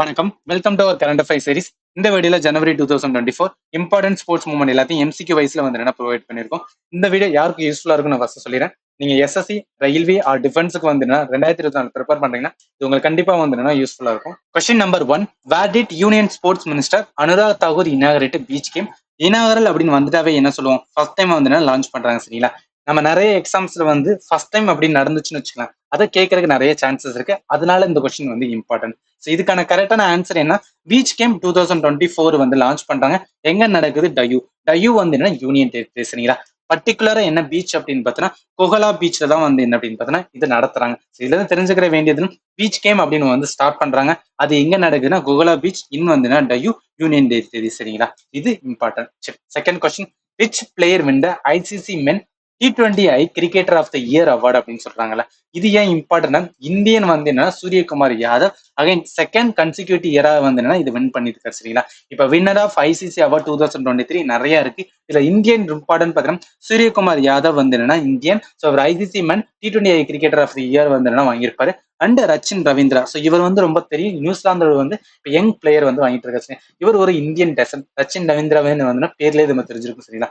வணக்கம். Welcome to our current affair series இந்த வீடியோல January two thousand twenty four important sports moment எல்லாத்தையும் எம்சிக்கு வயசுல வந்து என்ன ப்ரொவைட் பண்ணிருக்கோம்? இந்த வீடியோ யாருக்கு யூஸ்ஃபுல்லா இருக்கும்னு நான் ஃபர்ஸ்ட் சொல்லிடுறேன். நீங்க எஸ்எஸ்சி ரயில்வே ஆர் டிஃபென்ஸுக்கு வந்து ரெண்டாயிரத்தி இருபத்தி நாலு ப்ரிப்பேர் பண்றீங்கன்னா இது உங்களுக்கு கண்டிப்பா வந்து யூஸ்ஃபுல்லா இருக்கும். Question number one where did union sports minister Anurag Thakur inaugurate beach game inaugural அப்படின்னு வந்துட்டாவே என்ன சொல்லுவோம்? ஃபர்ஸ்ட் டைம் வந்து லான்ச் பண்றாங்க சரிங்களா? நம்ம நிறைய எக்ஸாம்ஸ்ல வந்து ஃபர்ஸ்ட் டைம் அப்படி நடந்துச்சுன்னு வச்சுக்கலாம் அதை கேட்கறதுக்கு நிறைய சான்சஸ் இருக்கு. அதனால இந்த கொஸ்டின் வந்து இம்பார்ட்டன்ட் ஸோ இதுக்கான கரெக்டான ஆன்சர் என்ன? Beach game two thousand twenty four வந்து லான்ச் பண்றாங்க. எங்க நடக்குது? டயூ டயூ வந்து என்ன யூனியன் டெரிட்டரி சரிங்களா பர்டிகுலரா என்ன பீச் அப்படின்னு பார்த்தோன்னா கொஹலா பீச்ல தான் வந்து என்ன அப்படின்னு பார்த்தோன்னா இது நடத்துறாங்க. இதுல இருந்து தெரிஞ்சுக்கிற வேண்டியது பீச் கேம் அப்படின்னு வந்து ஸ்டார்ட் பண்றாங்க. அது எங்க நடக்குதுன்னா கொஹலா பீச் இன் வந்து டயூ யூனியன் டெரிட்டரி சரிங்களா இது important second question which player win the ICC men T twenty I cricketer of the year award அப்படின்னு சொல்றாங்கல்ல. இது ஏன் இம்பார்ட்டன்ட்னா இந்தியன் வந்து என்னன்னா Suryakumar Yadav. Again second consecutive இயரா வந்து என்னன்னா இது வின் பண்ணிருக்காரு சரிங்களா? இப்ப winner of ICC award two thousand twenty three நிறைய இருக்கு. இதுல இந்தியன் இம்பார்ட்டன் பாத்தீங்கன்னா சூரியகுமார் யாதவ் வந்து என்னன்னா Indian. So our ICC men T twenty I cricketer of the year வந்து என்னன்னா வாங்கியிருப்பாரு. அண்ட் ரச்சின் ரவீந்திரா. ஸோ இவர் வந்து ரொம்ப தெரியும் நியூசிலாந்தோட வந்து இப்போ யங் பிளேயர் வந்து வாங்கிட்டு இருக்காரு இவர் ஒரு இந்தியன் டெசன் ரச்சின் ரவீந்திரா வந்து பேர்லேயே நம்ம தெரிஞ்சிருக்கும் சரிங்களா?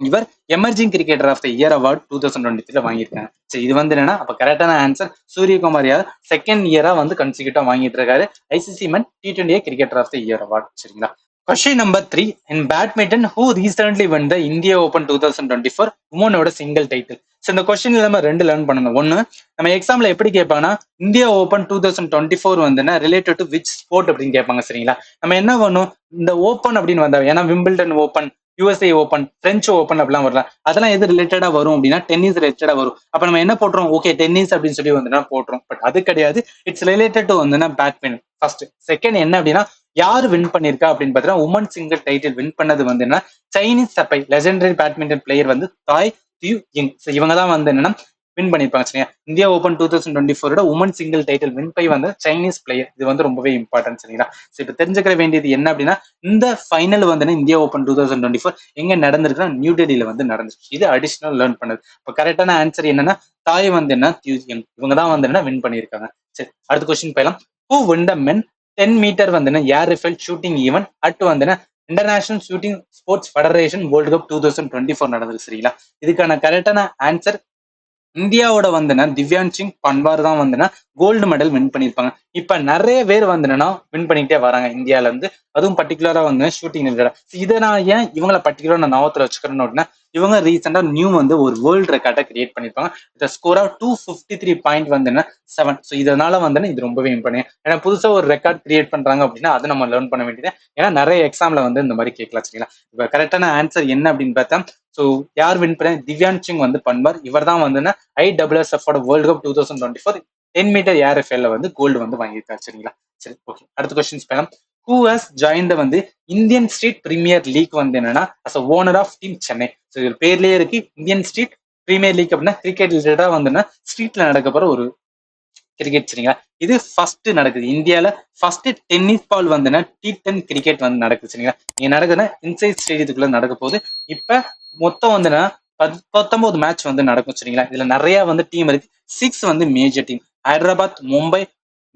இவர் emerging cricketer of the year award two thousand twenty த்ரீல வாங்கியிருக்காங்க சரி இது வந்து என்னன்னா அப்ப கரெக்டான ஆன்சர் சூரியகுமார் யாதவ் செகண்ட் இயரா வந்து கன்சிக்யூட்டா வாங்கிட்டு இருக்காரு ICC man T twenty cricketer of the year award சரிங்களா? Question number three in badminton who recently when the India open two thousand twenty four உமனோட single title so இந்த கொஸ்டின் நம்ம ரெண்டு லேர்ன் பண்ணணும். ஒன்று நம்ம எக்ஸாம்ல எப்படி கேட்பாங்கன்னா India open two thousand twenty four வந்துன்னா ரிலேட்டட் டு விச் ஸ்போர்ட் அப்படின்னு கேட்பாங்க சரிங்களா? நம்ம என்ன பண்ணும் இந்த ஓப்பன் அப்படின்னு வந்தா ஏன்னா Wimbledon open USA open French open அப்படிலாம் வரலாம் அதெல்லாம் எது ரிலேட்டடா வரும் அப்படின்னா டென்னிஸ் ரிலேட்டடா வரும். அப்ப நம்ம என்ன போட்டுறோம் ஓகே டென்னிஸ் அப்படின்னு சொல்லி வந்து போட்டுரும் பட் அது கிடையாது. இட்ஸ் ரிலேட்டட் டு வந்துன்னா பேட்மிண்டன் ஃபர்ஸ்ட் செகண்ட் என்ன அப்படின்னா யார் வின் பண்ணிருக்கா அப்படின்னு பாத்தீங்கன்னா உமன் சிங்கிள் டைட்டில் வின் பண்ணது வந்து என்ன சைனீஸ் சப்பை லெஜெண்டரி பேட்மிண்டன் பிளேயர் வந்து தாய் தியூ இவங்க தான் வந்து என்னன்னா வின் பண்ணிருப்பாங்க சரியா India open two thousand twenty ஃபோரோட women single title win by வந்து சைனீஸ் பிளேயர் இது வந்து ரொம்பவே இம்பார்ட்டன்ட் சரிங்களா? ஸோ இப்போ தெரிஞ்சுக்கிற வேண்டியது என்ன அப்படின்னா இந்த ஃபைனல் வந்து India open two thousand twenty four எங்க நடந்திருக்குன்னா நியூ டெல்லியில வந்து நடந்துச்சு இது அடிஷனல் லேர்ன் பண்ணது. இப்போ கரெக்டான ஆன்சர் என்னன்னா தாய் வந்து என்ன? தியூசியன் இவங்க தான் வந்து என்ன? வின் பண்ணியிருக்காங்க. சரி அடுத்த question போயலாம் who win the men ten meter வந்து air rifle shooting event at வந்து international shooting sports federation world cup two thousand twenty four நடந்தது சரிங்களா? இதுக்கான கரெக்டான ஆன்சர் இந்தியாவோட வந்துனா திவ்யான் சிங் பன்வார் தான் வந்தனா கோல்டு மெடல் வின் பண்ணியிருப்பாங்க. இப்ப நிறைய பேர் வந்துனா வின் பண்ணிக்கிட்டே வராங்க இந்தியால இருந்து அதுவும் பர்டிகுலரா வந்து ஷூட்டிங் இதை நான் ஏன் இவங்களை பர்டிகுலரா நான் நவத்துல வச்சுக்கிறேன்னு அப்படின்னா இவங்க ரீசெண்டா நியூ வந்து ஒரு வேர்ல்டு ரெக்கார்டை கிரியேட் பண்ணிருப்பாங்க இந்த score of two fifty three point வந்து செவன் ஸோ இதனால வந்து இது ரொம்பவே இம்பார்ட்டன் ஏன்னா புதுசா ஒரு ரெக்கார்ட் கிரியேட் பண்றாங்க அப்படின்னா அதை நம்ம லேர்ன் பண்ண வேண்டியது ஏன்னா நிறைய எக்ஸாம்ல வந்து இந்த மாதிரி கேட்கலாம் சரிங்களா? இப்போ கரெக்டான ஆன்சர் என்ன அப்படின்னு பார்த்தா ஸோ யார் வின் பண்ண? திவ்யான் சிங் வந்து பண்பார் இவர் தான் வந்து I WSF world cup two thousand twenty four ten meter air எஃப்எல்ல வந்து கோல்டு வந்து வாங்கியிருக்காரு. சரிங்களா? சரி ஓகே அடுத்த கொஸ்டின்ஸ் பேலாம் ஹூ ஹஸ் ஜாயின் வந்து இந்தியன் ஸ்ட்ரீட் பிரீமியர் லீக் வந்து என்னன்னா as a owner of team Chennai so இது பேர்லயே இருக்கு. இந்தியன் ஸ்ட்ரீட் பிரீமியர் லீக் அப்படின்னா கிரிக்கெட் ரிலேட்டடா வந்து ஸ்ட்ரீட்ல நடக்க போற ஒரு கிரிக்கெட் சரிங்களா? இது ஃபர்ஸ்ட் நடக்குது. இந்தியால ஃபர்ஸ்ட் டென்னிஸ் பால் வந்துன்னா டி டென் கிரிக்கெட் வந்து நடக்குது சரிங்களா? இங்க நடக்குதுன்னா இன்சைட் ஸ்டேடியத்துக்குள்ள நடக்க போகுது. இப்ப மொத்தம் வந்துன்னா பத்தொன்பது மேட்ச் வந்து நடக்கும் சரிங்களா? இதுல நிறைய வந்து டீம் இருக்கு. சிக்ஸ் வந்து மேஜர் டீம் ஹைதராபாத் மும்பை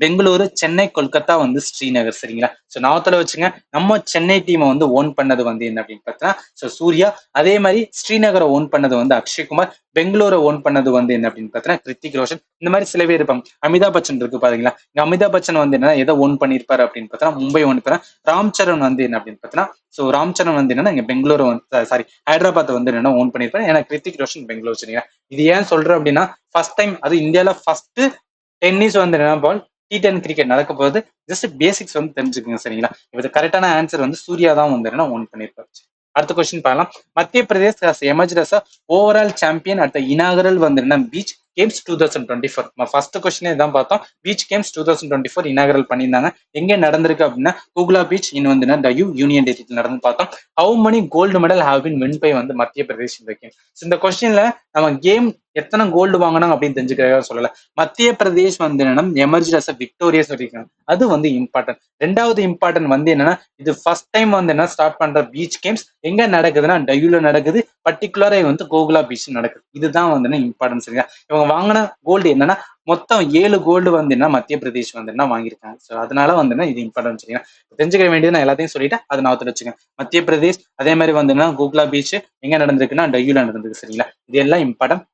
பெங்களூரு சென்னை கொல்கத்தா வந்து ஸ்ரீநகர் சரிங்களா? ஸோ நாவத்தில் வச்சுங்க நம்ம சென்னை டீமை வந்து ஓன் பண்ணது வந்து என்ன அப்படின்னு பார்த்தீங்கன்னா ஸோ சூர்யா அதே மாதிரி ஸ்ரீநகரை ஓன் பண்ணது வந்து அக்ஷய்குமார் பெங்களூரை ஓன் பண்ணது வந்து என்ன அப்படின்னு பார்த்தீங்கன்னா கிருத்திக் ரோஷன். இந்த மாதிரி சில பேர் இருப்பாங்க. அமிதாப் பச்சன் இருக்கு பாத்தீங்களா இங்க அமிதாப் பச்சன் வந்து என்னன்னா எதை ஓன் பண்ணியிருப்பாரு அப்படின்னு பார்த்தா மும்பை ஓன் பண்ண ராம் சரண் வந்து என்ன அப்படின்னு பார்த்தீங்கன்னா ஸோ ராம் சரண் வந்து என்னன்னா இங்க பெங்களூரை வந்து சாரி ஹைதராபாத் வந்து என்னன்னா ஓன் பண்ணிருப்பாரு. ஏன்னா கிருத்திக் ரோஷன் பெங்களூர் சரிங்களா? இது ஏன் சொல்றேன் அப்படின்னா ஃபர்ஸ்ட் டைம் அது இந்தியாவில ஃபர்ஸ்ட் டென்னிஸ் வந்து என்ன பால் டி டென் கிரிக்கெட் நடக்க போது ஜஸ்ட் பேசிக்ஸ் வந்து தெரிஞ்சுக்கோங்க சரிங்களா? இது கரெக்டான ஆன்சர் வந்து சூர்யா தான் வந்துருன்னா ஒன் பண்ணிருப்பாரு அடுத்த கொஸ்டின் பார்க்கலாம். Madhya Pradesh emerge overall champion at inaugural வந்துருன்னா beach games two thousand twenty four first கொஸ்டினே தான் பார்த்தோம். Beach games two thousand twenty four inaugural பண்ணியிருந்தாங்க. எங்கே நடந்திருக்கு அப்படின்னா கூகுளா பீச் இன் வந்து டயூ யூனியன் டெரிட்டில் நடந்து பார்த்தோம். How many gold medal have been win by வந்து மத்திய பிரதேஷ் இந்த கேம் இந்த கொஸ்டின்ல நம்ம கேம் எத்தனை கோல்டு வாங்கினாங்க அப்படின்னு தெரிஞ்சுக்கிறதா சொல்லல. மத்திய பிரதேஷ் வந்து என்னன்னா எமர்ஜி அஸ் விக்டோரியா சொல்லியிருக்காங்க அது வந்து இம்பார்ட்டன்ட் ரெண்டாவது இம்பார்ட்டன்ட் வந்து என்னன்னா இது ஃபர்ஸ்ட் டைம் வந்து என்ன ஸ்டார்ட் பண்ற பீச் கேம்ஸ் எங்க நடக்குதுன்னா டயூல நடக்குது. பர்டிகுலரா வந்து கோகுலா பீச் நடக்குது. இதுதான் வந்து இம்பார்ட்டன்ஸ் சரிங்களா இவங்க வாங்கின கோல்டு என்னன்னா மொத்தம் ஏழு கோல்டு வந்து என்ன மத்திய பிரதேஷ் வந்து என்ன வாங்கியிருக்காங்க. ஸோ அதனால வந்து என்ன இது இம்பார்ட்டன்ஸ் சரிங்களா தெரிஞ்சுக்க வேண்டியது நான் எல்லாத்தையும் சொல்லிட்டேன் அதை நான் வச்சுக்கேன் மத்திய பிரதேஷ் அதே மாதிரி வந்து என்ன கோகுலா பீச் எங்க நடந்திருக்குன்னா டயூல நடந்திருக்கு சரிங்களா? இது எல்லாம் இம்பார்ட்டன்ட்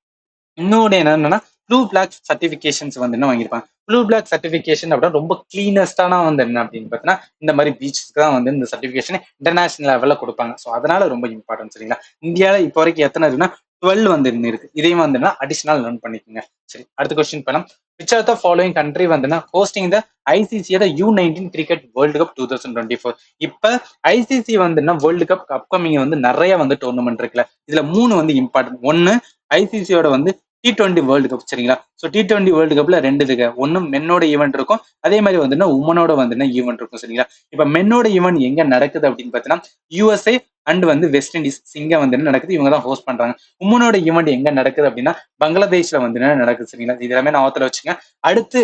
இன்னொன்று என்னன்னா ப்ளூ பிளாக் சர்டிஃபிகேஷன்ஸ் வந்து என்ன வாங்கியிருப்பாங்க? ப்ளூ பிளாக் சர்டிஃபிகேஷன் அப்படின்னா ரொம்ப கிளீனஸ்டான வந்து என்ன அப்படின்னு பார்த்தீங்கன்னா இந்த மாதிரி பீச்சுக்கு தான் வந்து இந்த சர்டிஃபிகேஷன் இன்டர்நேஷனல் லெவலில் கொடுப்பாங்க. ஸோ அதனால ரொம்ப இம்பார்ட்டன்ட் சரிங்களா? இந்தியாவில் இப்போ வரைக்கும் எத்தனை இருக்குன்னா டுவெல் வந்து இருக்கு. இதையும் வந்துன்னா அடிஷனல் லேர்ன் பண்ணிக்கோங்க. சரி அடுத்த கொஸ்டின் பண்ணலாம். Which are the following country வந்துன்னா hosting the ஐசிசியோட U nineteen cricket world cup two thousand twenty four இப்போ ஐசிசி வந்துன்னா வேர்ல்டு கப் அப்கமிங் வந்து நிறைய வந்து டோர்னமெண்ட் இருக்குல்ல. இதுல மூணு வந்து இம்பார்ட்டன்ட் ஒன்னு ஐசிசியோட வந்து டி டுவெண்ட்டி வேர்ல்டு கப் சரிங்களா? ஸோ டி டுவெண்ட்டி வேர்ல்டு கப்ல ரெண்டு இதுக்கு ஒன்னு மென்னோட ஈவெண்ட் இருக்கும். அதே மாதிரி வந்துன்னா உமனோட வந்துன்னா ஈவெண்ட் இருக்கும் சரிங்களா? இப்போ மென்னோட ஈவெண்ட் எங்க நடக்குது அப்படின்னு பார்த்தீங்கன்னா யூஎஸ்ஏ அண்ட் வந்து வெஸ்ட் இண்டீஸ் இங்க வந்து என்ன நடக்குது. இவங்க தான் ஹோஸ்ட் பண்றாங்க. உமனோட ஈவெண்ட் எங்க நடக்குது அப்படின்னா பங்களாதேஷ்ல வந்து என்ன நடக்குது சரிங்களா? இது எல்லாமே நான் ஆத்துல வச்சுங்க அடுத்து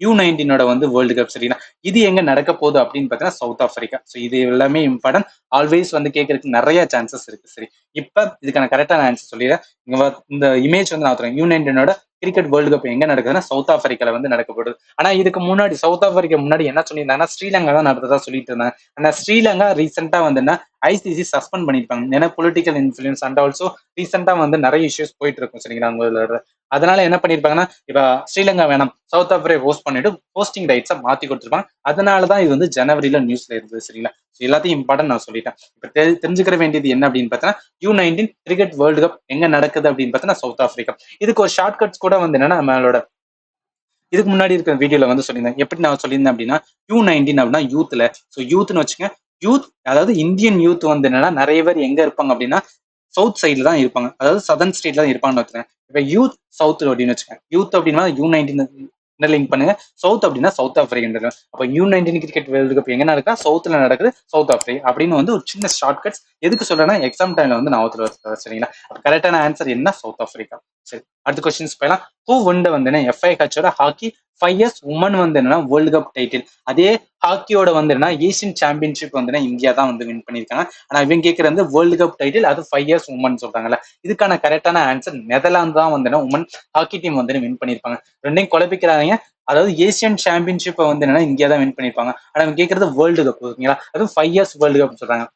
யூ நைன்டீனோட வந்து வேர்ல்டு கப் சரிங்களா? இது எங்க நடக்க போகுது அப்படின்னு பார்த்தீங்கன்னா சவுத் ஆப்பிரிக்கா ஸோ இது எல்லாமே இம்பார்ட்டன்ட் ஆல்வேஸ் வந்து கேட்கறதுக்கு நிறைய சான்சஸ் இருக்கு. சரி இப்போ இதுக்கான கரெக்டான ஆன்சர் சொல்லிடுறேன். இங்க இந்த இமேஜ் வந்து நான் யூ நைன்டீனோட கிரிக்கெட் வேர்ல்டு கப் எங்க நடக்குதுன்னா சவுத் ஆப்பிரிக்கால வந்து நடக்கப்படுது ஆனா இதுக்கு முன்னாடி சவுத் ஆப்பிரிக்கா முன்னாடி என்ன சொல்லியிருந்தாங்கன்னா ஸ்ரீலங்கா தான் நடந்ததா சொல்லிட்டு இருந்தாங்க. ஆனா ஸ்ரீலங்கா ரீசெண்டா வந்துன்னா ஐசிசி சஸ்பெண்ட் பண்ணிருப்பாங்க ஏன்னா பொலிட்டிக்கல் இன்ஃபுளுன்ஸ் அண்ட் ஆல்சோ ரீசெண்டா வந்து நிறைய இஷ்யூஸ் போயிட்டு இருக்கும். சரிங்களா அவங்களோட அதனால என்ன பண்ணிருப்பாங்கன்னா இப்ப ஸ்ரீலங்கா வேணாம் சவுத் ஆப்பிரிக்கா ஹோஸ்ட் பண்ணிட்டு ஹோஸ்டிங் ரைட்ஸை மாத்தி கொடுத்துருப்பாங்க. அதனாலதான் இது வந்து ஜனவரியில நியூஸ்ல இருந்தது சரிங்களா? எல்லாத்தையும் இம்பார்ட்டன் நான் சொல்லிட்டேன். இப்ப தெரி- தெரிஞ்சுக்கிற வேண்டியது என்ன அப்படின்னு பார்த்தீங்கன்னா U nineteen cricket world cup எங்க நடக்குது அப்படின்னு பார்த்தீங்கன்னா சவுத் ஆப்பிரிக்கா இதுக்கு ஒரு ஷார்ட் கட்ஸ் கூட வந்து என்னன்னா நம்மளோட இதுக்கு முன்னாடி இருக்கிற வீடியோல வந்து சொல்லியிருந்தேன். எப்படி நான் சொல்லியிருந்தேன் அப்படின்னா யூ நைன்டீன் அப்படின்னா யூத்ல ஸோ யூத்னு வச்சுங்க யூத் அதாவது இந்தியன் யூத் வந்து என்னன்னா நிறைய பேர் எங்க இருப்பாங்க அப்படின்னா சவுத் சைடில் தான் இருப்பாங்க. அதாவது சதர்ன் ஸ்டேட்ல தான் இருப்பாங்கன்னு வச்சுக்கேன் இப்போ யூத் சவுத் அப்படின்னு வச்சுக்கேன் யூத் அப்படின்னா யூ நைன்டீன் லிங்க் பண்ணுங்க. சவுத் அப்படின்னா சவுத் ஆப்பிரிக்கன் அப்போ U nineteen cricket world cup எங்க நடக்கா சவுத்ல நடக்குது சவுத் ஆப்பிரிக்கா அப்படின்னு வந்து ஒரு சின்ன ஷார்ட் கட்ஸ் எதுக்கு சொல்றேன்னா எக்ஸாம் டைம்ல வந்து நான் ஒருத்தர் சரிங்களா? கரெக்டான ஆன்சர் என்ன? சவுத் ஆப்பிரிக்கா சரி அடுத்த கொஸ்டின்ஸ் போயலாம் ஹூ வண்ட வந்து FI hockey five years women வந்து என்னன்னா வேர்ல்டு கப் டைட்டில் அதே ஹாக்கியோட வந்து என்ன ஏசியன் சாம்பியன்ஷிப் வந்து இந்தியா தான் வந்து வின் பண்ணியிருக்காங்க. ஆனா இவங்க கேட்கறது வந்து வேர்ல்டு கப் டைட்டில் அது ஃபைவ் இயர்ஸ் உமன் சொல்றாங்கல்ல. இதுக்கான கரெக்டான ஆன்சர் நெதர்லாந்து தான் வந்து உமன் ஹாக்கி டீம் வந்து வின் பண்ணியிருப்பாங்க. ரெண்டையும் குழப்பிக்கிறாங்க அதாவது ஏசியன் சாம்பியன்ஷிப்பை வந்து என்னன்னா இந்தியா தான் வின் பண்ணியிருப்பாங்க. ஆனா அவங்க கேட்கறது வேர்ல்டு கப் ஓகேங்களா? அதுவும் ஃபைவ் இயர்ஸ் வேர்ல்டு கப் சொல்றாங்க.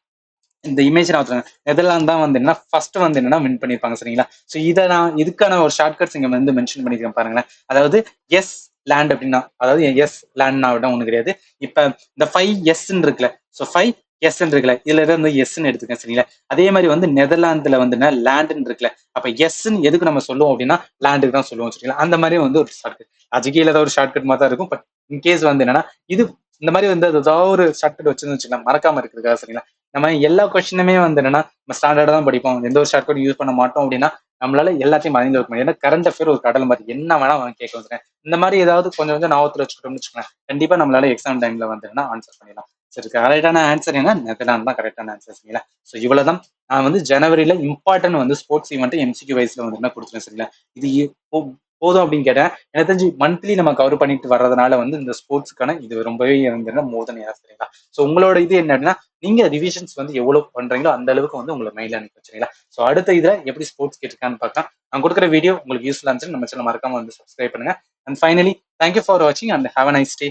இந்த இமேஜ் நான் வச்சுருங்க நெதர்லாந்து தான் வந்து என்ன ஃபர்ஸ்ட் வந்து என்னன்னா வின் பண்ணியிருப்பாங்க சரிங்களா? ஸோ இதை நான் இதுக்கான ஒரு ஷார்ட் கட்ஸ் இங்க வந்து மென்ஷன் பண்ணிக்கிறேன் பாருங்களேன். அதாவது எஸ் லேண்ட் அப்படின்னா அதாவது எஸ் லேண்ட்னா விட ஒண்ணு கிடையாது. இப்ப இந்த ஃபைவ் எஸ்ன்னு இருக்குல்ல ஸோ ஃபைவ் எஸ்ன்னு இருக்குல்ல இதுல இருந்து எஸ்ன்னு எடுத்துக்கேன் சரிங்களா? அதே மாதிரி வந்து நெதர்லாந்துல வந்து லேண்டுன்னு இருக்குல்ல அப்ப எஸ்ன்னு எதுக்கு நம்ம சொல்லுவோம் அப்படின்னா லேண்டுக்கு தான் சொல்லுவோம் சரிங்களா? அந்த மாதிரி வந்து ஒரு ஷார்ட்கட் அதுக்கே ஏதாவது ஒரு ஷார்ட்கட் மாதிரி தான் இருக்கும் பட் இன்கேஸ் வந்து என்னன்னா இது இந்த மாதிரி வந்து ஏதாவது ஒரு ஷார்ட்கட் வச்சுன்னு வச்சுக்கலாம் மறக்காம இருக்கிறதுக்காக சரிங்களா? நம்ம எல்லா கொஸ்டினுமே வந்து என்னன்னா நம்ம ஸ்டாண்டர்டா தான் படிப்போம். எந்த ஒரு ஷார்ட்கட் யூஸ் பண்ண மாட்டோம் அப்படின்னா நம்மளால எல்லாத்தையும் மறைந்து வைக்க முடியும். ஏன்னா கரண்ட் அஃபேர் ஒரு கடல் மாதிரி. என்ன வேணா அவன் கேட்க வந்துருக்கேன். இந்த மாதிரி ஏதாவது கொஞ்சம் கொஞ்சம் ஞாபகத்தில் வச்சுக்கிட்டோம்னு வச்சுக்கோங்க கண்டிப்பா நம்மளால எக்ஸாம் டைம்ல வந்துருன்னா ஆன்சர் பண்ணிடலாம். சரி கரெக்டான ஆன்சர் என்ன? நெதர்லாந்து தான் கரெக்டான ஆன்சர் சரிங்களா? ஸோ இவ்வளவுதான். நான் வந்து ஜனவரியில இம்பார்ட்டன்ட் வந்து ஸ்போர்ட்ஸ் ஈவெண்ட் எம்சிக்கு வயசுல வந்து என்ன கொடுத்துருவேன் சரிங்களா? இது போதும் அப்படின்னு கேட்டேன். எனக்கு தெரிஞ்சு மந்த்லி நம்ம கவர் பண்ணிட்டு வர்றதுனால வந்து இந்த ஸ்போர்ட்ஸ்க்கான இது ரொம்பவே வந்து மோதனையா சரிங்களா ஸோ உங்களோட இது என்ன அப்படின்னா நீங்க ரிவிஷன்ஸ் வந்து எவ்வளவு பண்றீங்களோ அந்த அளவுக்கு வந்து உங்களை மெயில் அனுப்பி வச்சுங்களா ஸோ அடுத்த இதுல எப்படி ஸ்போர்ட்ஸ் கேட்டிருக்கான்னு பார்க்கலாம். நான் கொடுக்குற வீடியோ உங்களுக்கு யூஸ்ஃபுல்லா இருந்துச்சு நம்ம சேனல் மறக்காம வந்து சப்ஸ்கிரைப் பண்ணுங்க. And finally thank you for வாட்சிங் and have a nice day